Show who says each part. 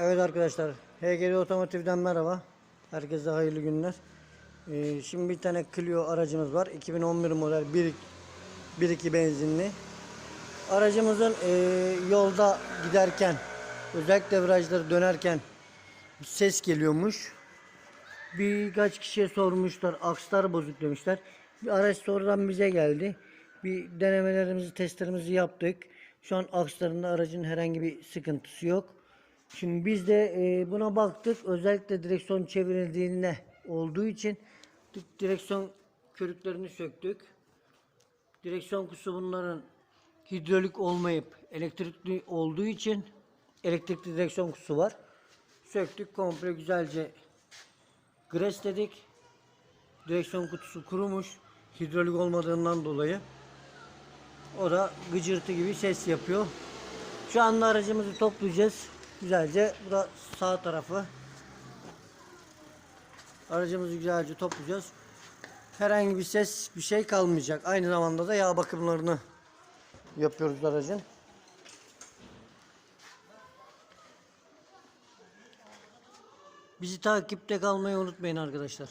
Speaker 1: Evet arkadaşlar, HGD Otomotiv'den merhaba. Herkese hayırlı günler. Ee, şimdi bir tane Clio aracımız var. 2011 model 1 1.2 benzinli. Aracımızın e, yolda giderken, özellikle virajları dönerken ses geliyormuş. Birkaç kişiye sormuşlar, akslar bozuk demişler. Bir araç sonradan bize geldi. Bir denemelerimizi, testlerimizi yaptık. Şu an akslarında aracın herhangi bir sıkıntısı yok. Şimdi biz de e, buna baktık. Özellikle direksiyon çevrildiğinde olduğu için di- direksiyon körüklerini söktük. Direksiyon kutusu bunların hidrolik olmayıp elektrikli olduğu için elektrikli direksiyon kutusu var. Söktük komple güzelce gresledik. Direksiyon kutusu kurumuş. Hidrolik olmadığından dolayı. O da gıcırtı gibi ses yapıyor. Şu anda aracımızı toplayacağız. Güzelce. Bu da sağ tarafı. Aracımızı güzelce toplayacağız. Herhangi bir ses bir şey kalmayacak. Aynı zamanda da yağ bakımlarını yapıyoruz aracın. Bizi takipte kalmayı unutmayın arkadaşlar.